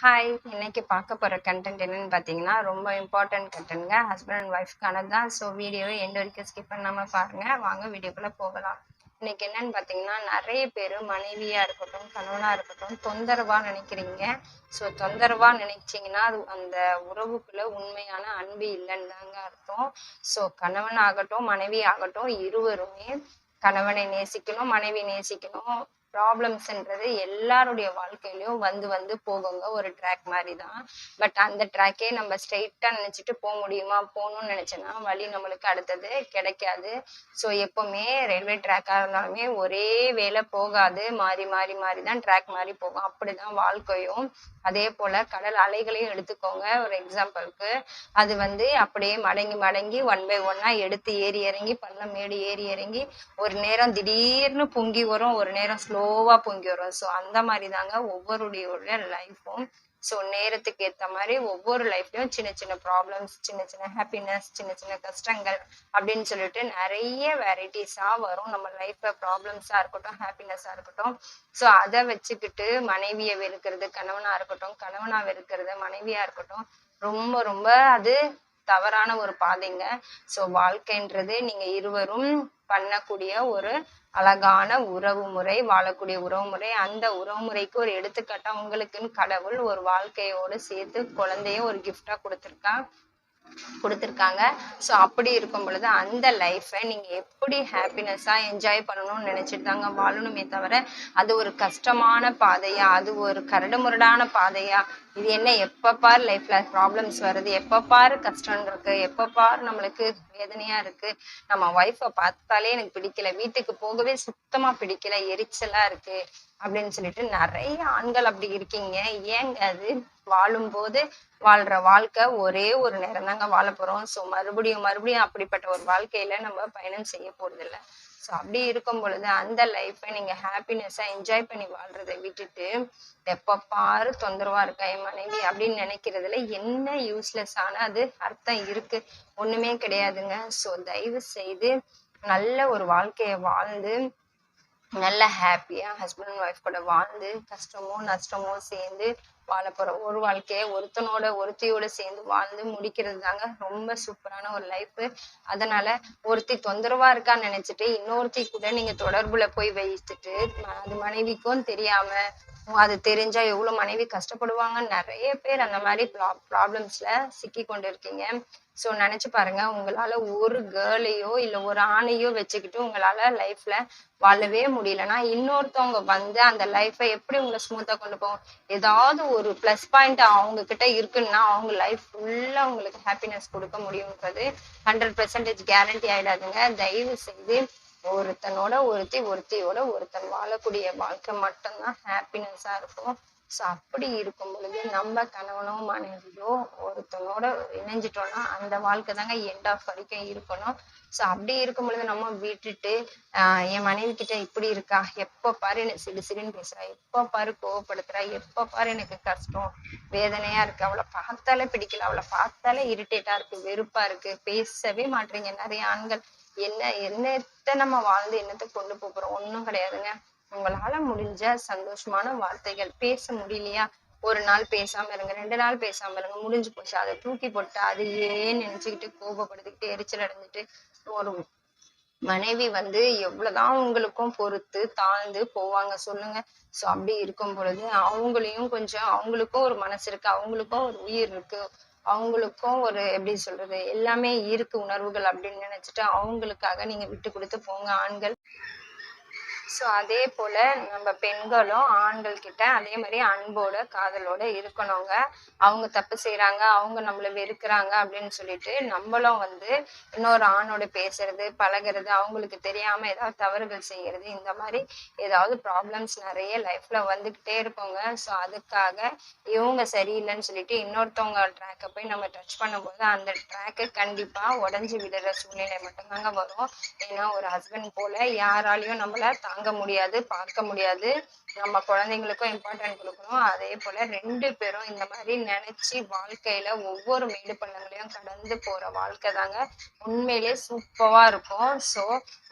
Hi இன்னைக்கு பார்க்க போகிற கண்டென்ட் என்னன்னு பார்த்தீங்கன்னா ரொம்ப இம்பார்ட்டன்ட் கண்டென்ட்ங்க ஹஸ்பண்ட் அண்ட் ஒய்ஃப்க்கான தான் ஸோ வீடியோவை எண்டு வரைக்கும் ஸ்கிப் பண்ணாமல் பாருங்கள் வாங்க வீடியோக்குள்ளே போகலாம். இன்னைக்கு என்னன்னு பார்த்தீங்கன்னா நிறைய பேர் மனைவியாக இருக்கட்டும் கணவனாக இருக்கட்டும் தொந்தரவாக நினைக்கிறீங்க. ஸோ தொந்தரவாக நினைச்சிங்கன்னா அது அந்த உறவுக்குள்ளே உண்மையான அன்பு இல்லைன்னு தாங்க அர்த்தம். ஸோ கணவன் ஆகட்டும் மனைவி ஆகட்டும் இருவருமே கணவனை நேசிக்கணும் மனைவி நேசிக்கணும். ப்ராப்ளம்ஸ்ன்றது எல்லாருடைய வாழ்க்கையிலையும் வந்து வந்து போகுங்க. ஒரு ட்ராக் மாதிரி தான் பட் அந்த ட்ராக்கே நம்ம ஸ்ட்ரெயிட்டாக நினச்சிட்டு போக முடியுமா? போகணும்னு நினச்சோன்னா வழி நம்மளுக்கு அடுத்தது கிடைக்காது. ஸோ எப்போவுமே ரயில்வே ட்ராக்காக இருந்தாலுமே ஒரே வேலை போகாது. மாறி மாறி மாறி தான் ட்ராக் மாதிரி போகும். அப்படிதான் வாழ்க்கையும். அதே போல் கடல் அலைகளையும் எடுத்துக்கோங்க. ஒரு எக்ஸாம்பிளுக்கு அது வந்து அப்படியே மடங்கி மடங்கி ஒன் பை ஒன்னாக எடுத்து ஏறி இறங்கி பள்ளம் மேடு ஏறி இறங்கி ஒரு நேரம் திடீர்னு பொங்கி வரும். ஒரு நேரம் ஸ்லோ ஸ்லோவா பொங்கி வரும் ஸோ அந்த மாதிரி தாங்க ஒவ்வொருடைய லைஃப்பும் ஸோ நேரத்துக்கு ஏற்ற மாதிரி ஒவ்வொரு லைஃப்லையும் சின்ன சின்ன ப்ராப்ளம்ஸ் சின்ன சின்ன ஹாப்பினஸ் சின்ன சின்ன கஷ்டங்கள் அப்படின்னு சொல்லிட்டு நிறைய வெரைட்டிஸாக வரும். நம்ம லைஃப்பில் ப்ராப்ளம்ஸாக இருக்கட்டும் ஹாப்பினஸ்ஸாக இருக்கட்டும். ஸோ அதை வச்சுக்கிட்டு மனைவியை வெறுக்கிறது கணவனாக இருக்கட்டும் கணவனாக வெறுக்கிறது மனைவியாக இருக்கட்டும் ரொம்ப ரொம்ப அது தவறான ஒரு பாதைங்க. ஸோ வாழ்க்கைன்றது நீங்க இருவரும் பண்ணக்கூடிய ஒரு அழகான உறவு முறை வாழக்கூடிய உறவு முறை. அந்த உறவு முறைக்கு ஒரு எடுத்துக்காட்டா உங்களுக்குன்னு கடவுள் ஒரு வாழ்க்கையோடு சேர்த்து குழந்தையும் ஒரு கிஃப்டா கொடுத்துருக்கா. கொடுத்துருக்காங்க. ஸோ அப்படி இருக்கும் பொழுது அந்த லைஃப்பை நீங்க எப்படி ஹாப்பினஸ்ஸா என்ஜாய் பண்ணணும்னு நினைச்சிட்டு தாங்க வாழணுமே தவிர அது ஒரு கஷ்டமான பாதையா அது ஒரு கரடுமுரடான பாதையா இது என்ன எப்ப பாரு லைஃப்ல ப்ராப்ளம்ஸ் வருது எப்ப பாரு கஷ்டம் இருக்கு எப்ப பாரு நம்மளுக்கு வேதனையா இருக்கு. நம்ம ஒய்ஃபை பார்த்தாலே எனக்கு பிடிக்கல வீட்டுக்கு போகவே சுத்தமா பிடிக்கல எரிச்சலா இருக்கு. அப்படின்னு சொல்லிட்டு நிறைய ஆண்கள் அப்படி இருக்கீங்க. ஏங்க அது? வாழும்போது வாழ்ற வாழ்க்கை ஒரே ஒரு நேரம் தாங்க வாழ போறோம். ஸோ மறுபடியும் மறுபடியும் அப்படிப்பட்ட ஒரு வாழ்க்கையில நம்ம பயணம் செய்ய போறது இல்லை. ஸோ அப்படி இருக்கும் பொழுது அந்த லைஃப்பை நீங்க ஹாப்பினஸ்ஸா என்ஜாய் பண்ணி வாழ்றதை விட்டுட்டு எப்ப பாரு தொந்தரவா இருக்கா என் மனைவி அப்படின்னு நினைக்கிறதுல என்ன யூஸ்லெஸ் ஆன அது அர்த்தம் இருக்கு? ஒண்ணுமே கிடையாதுங்க. ஸோ தயவு செய்து நல்ல ஒரு வாழ்க்கைய வாழ்ந்து நல்ல ஹாப்பியா ஹஸ்பண்ட் அண்ட் ஒய்ஃப் கூட வாழ்ந்து கஷ்டமோ நஷ்டமோ சேர்ந்து வாழ போற ஒரு வாழ்க்கைய ஒருத்தனோட ஒருத்தியோட சேர்ந்து வாழ்ந்து முடிக்கிறது தாங்க ரொம்ப சூப்பரான ஒரு லைஃப் அதனால ஒருத்தி தொந்தரவா இருக்கான்னு நினைச்சிட்டு இன்னொருத்தி கூட நீங்க தொடர்புல போய் வைத்துட்டு அது மனைவிக்கும் தெரியாம அது தெரிஞ்சா எவ்வளவு மனைவி கஷ்டப்படுவாங்க நிறைய பேர் அந்த மாதிரி ப்ராப்ளம்ஸ்ல சிக்கி கொண்டு இருக்கீங்க ஸோ நினைச்சு பாருங்க உங்களால ஒரு கேர்ளையோ இல்ல ஒரு ஆணையோ வச்சுக்கிட்டு உங்களால லைஃப்ல வாழவே முடியலன்னா இன்னொருத்தவங்க வந்து அந்த லைஃப்பை எப்படி உங்களை ஸ்மூத்தா கொண்டு போவோம் ஏதாவது ஒரு ப்ளஸ் பாயிண்ட் அவங்க கிட்ட இருக்குன்னா அவங்க லைஃப் ஃபுல்லா உங்களுக்கு ஹாப்பினஸ் கொடுக்க முடியும்ன்றது ஹண்ட்ரட் பெர்சன்டேஜ் கேரண்டி ஆயிடாதுங்க. தயவு செய்து ஒருத்தனோட ஒருத்தி ஒருத்தியோட ஒருத்தன் வாழக்கூடிய வாழ்க்கை மட்டும்தான் ஹாப்பினஸ்ஸா இருக்கும். ஸோ அப்படி இருக்கும் பொழுது நம்ம கணவனோ மனைவியோ ஒருத்தனோட இணைஞ்சிட்டோம்னா அந்த வாழ்க்கை தாங்க எண்ட் ஆஃப் வரைக்கும் இருக்கணும். ஸோ அப்படி இருக்கும் பொழுது நம்ம விட்டுட்டு என் மனைவி கிட்ட இப்படி இருக்கா? எப்போ பாரு எனக்கு சிடு சிடுன்னு பேசுறா. எப்போ பாரு கோவப்படுத்துறா. எப்போ பாரு எனக்கு கஷ்டம் வேதனையா இருக்கு. அவளை பார்த்தாலே பிடிக்கல. அவளை பார்த்தாலே இரிட்டேட்டா இருக்கு. வெறுப்பா இருக்கு. பேசவே மாட்டேறீங்க நிறைய ஆண்கள் என்ன என்னத்த நம்ம வாழ்ந்து என்னத்தை கொண்டு போகிறோம் ஒன்றும் கிடையாதுங்க. உங்களால முடிஞ்ச சந்தோஷமான வார்த்தைகள். பேச முடியலையா? ஒரு நாள் பேசாம இருங்க. ரெண்டு நாள் பேசாம இருங்க. முடிஞ்சு போச்சு. அதை தூக்கி போட்டு அதையே நினைச்சுக்கிட்டு கோபப்படுத்திக்கிட்டு எரிச்சல் அடைஞ்சிட்டு ஒரு மனைவி வந்து எவ்வளவுதான் உங்களுக்கும் பொறுத்து தாழ்ந்து போவாங்க சொல்லுங்க. சோ அப்படி இருக்கும் பொழுது அவங்களையும் கொஞ்சம் அவங்களுக்கும் ஒரு மனசு இருக்கு. அவங்களுக்கும் ஒரு உயிர் இருக்கு. அவங்களுக்கும் ஒரு எப்படி சொல்றது எல்லாமே இருக்கு உணர்வுகள் அப்படின்னு நினைச்சிட்டு அவங்களுக்காக நீங்க விட்டு கொடுத்து போங்க ஆண்கள். ஸோ அதே போல் நம்ம பெண்களும் ஆண்கள் கிட்ட அதே மாதிரி அன்போட காதலோட இருக்கணுங்க. அவங்க தப்பு செய்கிறாங்க அவங்க நம்மளை வெறுக்கிறாங்க அப்படின்னு சொல்லிட்டு நம்மளும் வந்து இன்னொரு ஆணோட பேசுறது பழகிறது அவங்களுக்கு தெரியாமல் ஏதாவது தவறுகள் செய்கிறது இந்த மாதிரி ஏதாவது ப்ராப்ளம்ஸ் நிறைய லைஃப்பில் வந்துக்கிட்டே இருப்போங்க ஸோ அதுக்காக இவங்க சரியில்லைன்னு சொல்லிட்டு இன்னொருத்தவங்க ட்ராக்கை போய் நம்ம டச் பண்ணும்போது அந்த ட்ராக்கு கண்டிப்பாக உடஞ்சி விடுற சூழ்நிலை மட்டும்தாங்க வரும். ஏன்னா ஒரு ஹஸ்பண்ட் போல யாராலையும் நம்மளை வாங்க முடியாது பார்க்க முடியாது. நம்ம குழந்தைங்களுக்கும் இம்பார்ட்டன்ட் கொடுக்கணும். அதே போல ரெண்டு பேரும் இந்த மாதிரி நினைச்சு வாழ்க்கையில ஒவ்வொரு மேடு பள்ளங்களையும் கடந்து போற வாழ்க்கை தாங்க உண்மையிலே சூப்பரா இருக்கும். ஸோ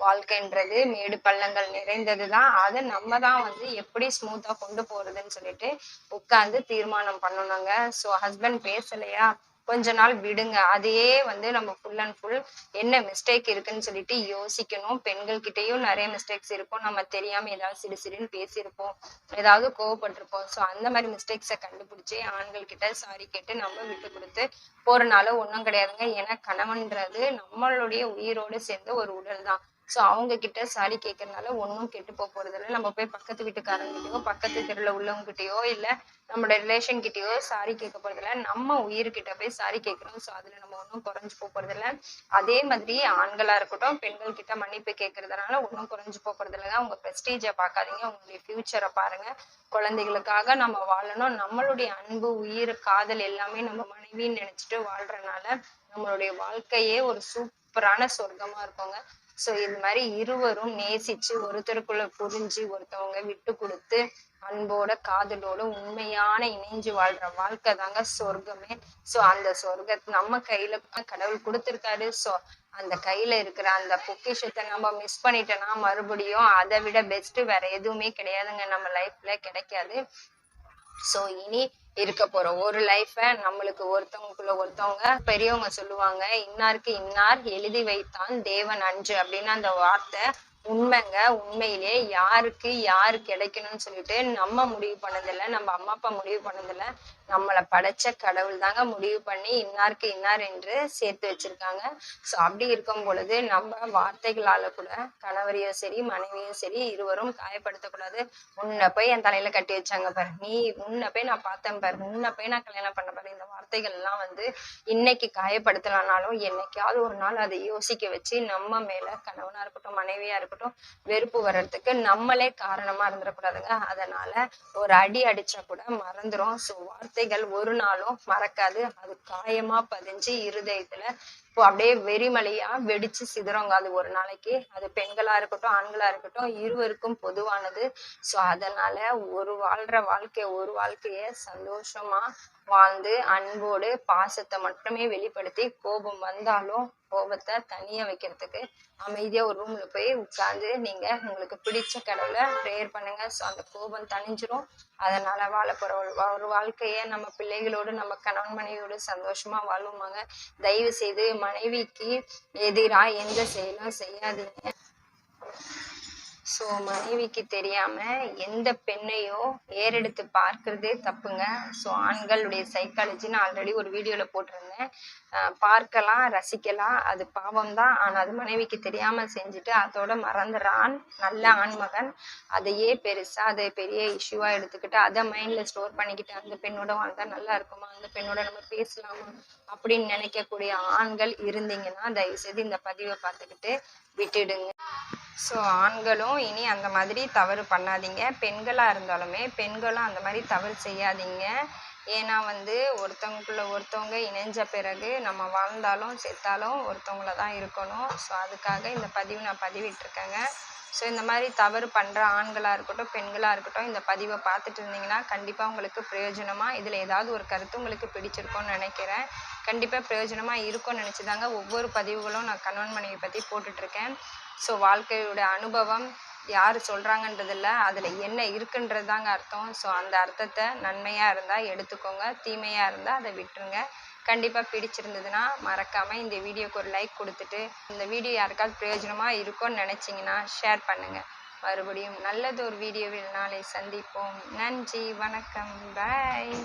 வாழ்க்கைன்றது மேடு பள்ளங்கள் நிறைந்தது தான் அதை நம்ம தான் வந்து எப்படி ஸ்மூத்தா கொண்டு போறதுன்னு சொல்லிட்டு உட்காந்து தீர்மானம் பண்ணணுங்க. ஸோ ஹஸ்பண்ட் பேசலையா? கொஞ்ச நாள் விடுங்க. அதையே வந்து நம்ம ஃபுல் அண்ட் ஃபுல் என்ன மிஸ்டேக் இருக்குன்னு சொல்லிட்டு யோசிக்கணும். பெண்கள் கிட்டயும் நிறைய மிஸ்டேக்ஸ் இருக்கும். நம்ம தெரியாம ஏதாவது சிறு சிறுன்னு பேசியிருப்போம். ஏதாவது கோவப்பட்டிருப்போம். ஸோ அந்த மாதிரி மிஸ்டேக்ஸை கண்டுபிடிச்சி ஆண்கள் கிட்ட சாரி கேட்டு நம்ம விட்டு கொடுத்து போறனால ஒன்றும் கிடையாதுங்க. ஏன்னா கணவன்றது நம்மளுடைய உயிரோடு சேர்ந்த ஒரு உடல் தான் ஸோ அவங்க கிட்ட சாரி கேட்கறதுனால ஒன்றும் கெட்டு போக போறதில்ல நம்ம போய் பக்கத்து வீட்டுக்காரங்கிட்டயோ பக்கத்து தெருவில் உள்ளவங்ககிட்டயோ இல்லை நம்மளோட ரிலேஷன் கிட்டயோ சாரி கேட்க போறதில்ல நம்ம உயிர்கிட்ட போய் சாரி கேட்கணும் ஸோ அதுல நம்ம ஒன்றும் குறைஞ்சு போக போறதில்ல அதே மாதிரி ஆண்களா இருக்கட்டும் பெண்கள் கிட்ட மன்னிப்பு கேட்கறதுனால ஒன்றும் குறைஞ்சு போக போறது அவங்க உங்க ப்ரெஸ்டீஜை பார்க்காதீங்க உங்களுடைய ஃபியூச்சரை பாருங்க. குழந்தைகளுக்காக நம்ம வாழணும். நம்மளுடைய அன்பு உயிர் காதல் எல்லாமே நம்ம மனைவின்னு நினைச்சிட்டு வாழ்றதுனால நம்மளுடைய வாழ்க்கையே ஒரு சூப்பரான சொர்க்கமா இருக்குங்க. சோ இது மாதிரி இருவரும் நேசிச்சு ஒருத்தருக்குள்ள புரிஞ்சு ஒருத்தவங்க விட்டு கொடுத்து அன்போட காதலோட உண்மையான இணைஞ்சு வாழ்ற வாழ்க்கை தாங்க சொர்க்கமே. சோ அந்த சொர்க்கத்தை நம்ம கையில கடவுள் கொடுத்துருக்காரு. சோ அந்த கையில இருக்கிற அந்த பொக்கிஷத்தை நம்ம மிஸ் பண்ணிட்டோம்னா மறுபடியும் அதை விட பெஸ்ட் வேற எதுவுமே கிடையாதுங்க. நம்ம லைஃப்ல கிடைக்காது. சோ இனி இருக்க போறோம். ஒரு லைஃப நம்மளுக்கு ஒருத்தவங்களுக்குள்ள ஒருத்தவங்க பெரியவங்க சொல்லுவாங்க இன்னாருக்கு இன்னார் எழுதி வைத்தான் தேவன் அன்று. அப்படின்னு அந்த வார்த்தை உண்மைங்க. உண்மையிலேயே யாருக்கு யாரு கிடைக்கணும்னு சொல்லிட்டு நம்ம முடிவு பண்ணதில்ல. நம்ம அம்மா அப்பா முடிவு பண்ணதில்ல. நம்மளை படைச்ச கடவுள் தாங்க முடிவு பண்ணி இன்னாருக்கு இன்னார் என்று சேர்த்து வச்சிருக்காங்க. ஸோ அப்படி இருக்கும் பொழுது நம்ம வார்த்தைகளால கூட கணவரையும் சரி மனைவியும் சரி இருவரும் காயப்படுத்தக்கூடாது. உன்னை போய் என் தலையில கட்டி வச்சாங்க பாரு. நீ உன்னை போய் நான் பார்த்தேன் பாரு. உன்னை போய் நான் கல்யாணம் பண்ண பாரு. இந்த வார்த்தைகள் எல்லாம் வந்து இன்னைக்கு காயப்படுத்தலானாலும் என்னைக்காவது ஒரு நாள் அதை யோசிக்க வச்சு நம்ம மேல கணவனா இருக்கட்டும் மனைவியா இருக்கட்டும் வெறுப்பு வர்றதுக்கு நம்மளே காரணமா இருந்துடக்கூடாதுங்க. அதனால ஒரு அடி அடிச்சா கூட மறந்துரும். ஸோ வார்த்தைகள் ஒரு நாளும் மறக்காது. அது காயமா பதிஞ்சு இருதயத்துல இப்போ அப்படியே வெறிமலையா வெடிச்சு சிதறங்க. அது ஒரு நாளைக்கு. அது பெண்களா இருக்கட்டும் ஆண்களா இருக்கட்டும் இருவருக்கும் பொதுவானது. ஸோ அதனால ஒரு வாழ்ற வாழ்க்கை ஒரு வாழ்க்கைய சந்தோஷமா வாழ்ந்து அன்போடு பாசத்தை மட்டுமே வெளிப்படுத்தி கோபம் வந்தாலும் கோபத்தை தனியா வைக்கிறதுக்கு அமைதியா ஒரு ரூம்ல போய் உட்கார்ந்து நீங்க உங்களுக்கு பிடிச்ச கடவுளை ப்ரேயர் பண்ணுங்க. ஸோ அந்த கோபம் தணிஞ்சிரும். அதனால வாழ ஒரு வாழ்க்கையை வாழ்க்கைய நம்ம பிள்ளைகளோடு நம்ம கணவன் மனைவியோடு சந்தோஷமா வாழ்வோமாங்க தயவு செய்து மனைவிக்கு எதிராக எந்த செயலும் செய்யாதீங்க. ஸோ மனைவிக்கு தெரியாம எந்த பெண்ணையோ ஏறெடுத்து பார்க்கறதே தப்புங்க. ஸோ ஆண்களுடைய சைக்காலஜி நான் ஆல்ரெடி ஒரு வீடியோவில் போட்டிருந்தேன். பார்க்கலாம் ரசிக்கலாம். அது பாவம் தான் ஆனால் அது மனைவிக்கு தெரியாம செஞ்சுட்டு அதோட மறந்துறான். நல்ல ஆண்மகன். அதையே பெருசா அதை பெரிய இஷ்யூவா எடுத்துக்கிட்டு அதை மைண்ட்ல ஸ்டோர் பண்ணிக்கிட்டு அந்த பெண்ணோட வாழ்ந்தா நல்லா இருக்குமா? அந்த பெண்ணோட நம்ம பேசலாமா? அப்படின்னு நினைக்கக்கூடிய ஆண்கள் இருந்தீங்கன்னா தயவுசெய்து இந்த பதிவை பார்த்துக்கிட்டு விட்டுடுங்க. ஸோ ஆண்களும் இனி அந்த மாதிரி தவறு பண்ணாதீங்க. பெண்களாக இருந்தாலுமே பெண்களும் அந்த மாதிரி தவறு செய்யாதீங்க. ஏன்னா வந்து ஒருத்தவங்களுக்குள்ள ஒருத்தவங்க இணைஞ்ச பிறகு நம்ம வாழ்ந்தாலும் செத்தாலும் ஒருத்தவங்கள தான் இருக்கணும். ஸோ அதுக்காக இந்த பதிவு நான் பதிவிட்டிருக்கேங்க. ஸோ இந்த மாதிரி தவறு பண்ணுற ஆண்களாக இருக்கட்டும் பெண்களாக இருக்கட்டும் இந்த பதிவை பார்த்துட்டு இருந்தீங்கன்னா கண்டிப்பாக உங்களுக்கு பிரயோஜனமாக இதில் ஏதாவது ஒரு கருத்து உங்களுக்கு பிடிச்சிருக்கும்னு நினைக்கிறேன். கண்டிப்பாக பிரயோஜனமாக இருக்கும்னு நினச்சி தாங்க ஒவ்வொரு பதிவுகளும் நான் கணவன் மனைவி பற்றி போட்டுட்ருக்கேன். ஸோ வாழ்க்கையோட அனுபவம் யார் சொல்கிறாங்கன்றதில்ல அதில் என்ன இருக்குன்றது தாங்க அர்த்தம். ஸோ அந்த அர்த்தத்தை நன்மையாக இருந்தால் எடுத்துக்கோங்க தீமையாக இருந்தால் அதை விட்டுருங்க. கண்டிப்பாக பிடிச்சிருந்ததுன்னா மறக்காமல் இந்த வீடியோக்கு ஒரு லைக் கொடுத்துட்டு இந்த வீடியோ யாருக்காவது பிரயோஜனமாக இருக்கும்னு நினச்சிங்கன்னா ஷேர் பண்ணுங்கள் மறுபடியும் நல்லது ஒரு வீடியோவில் நாளை சந்திப்போம். நன்றி வணக்கம். பாய்